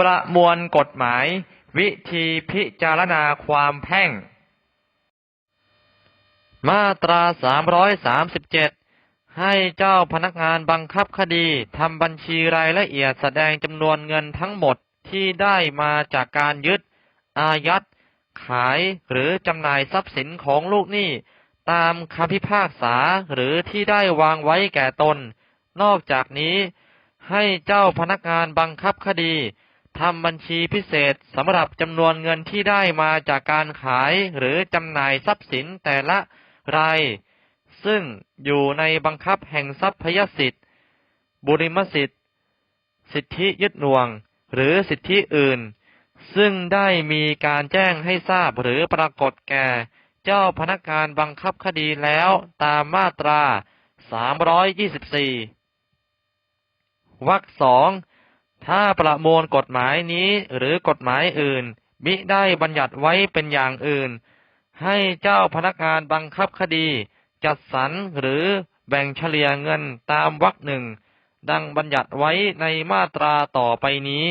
ประมวลกฎหมาย วิธีพิจารณาความแพ่ง มาตรา 337 ให้เจ้าพนักงานบังคับคดีทำบัญชีรายละเอียดแสดงจำนวนเงินทั้งหมดที่ได้มาจากการยึด อายัด ขายหรือจำหน่ายทรัพย์สินของลูกหนี้ตามคำพิพากษาหรือที่ได้วางไว้แก่ตน นอกจากนี้ให้เจ้าพนักงานบังคับคดี ทำบัญชีพิเศษสำหรับจำนวนเงินที่ได้มาจากการขายหรือจำหน่ายทรัพย์สินแต่ละราย ซึ่งอยู่ในบังคับแห่งทรัพยสิทธิ์ บุริมสิทธิ์ สิทธิยึดหน่วง หรือสิทธิอื่น ซึ่งได้มีการแจ้งให้ทราบหรือปรากฏแก่ เจ้าพนักงานบังคับคดีแล้วตามมาตรา 324วรรคสอง ถ้าประมวลกฎหมายนี้หรือกฎหมายอื่น มิได้บัญญัติไว้เป็นอย่างอื่น ให้เจ้าพนักงานบังคับคดี จัดสรรหรือแบ่งเฉลี่ยเงินตามวรรคหนึ่ง ดังบัญญัติไว้ในมาตราต่อไปนี้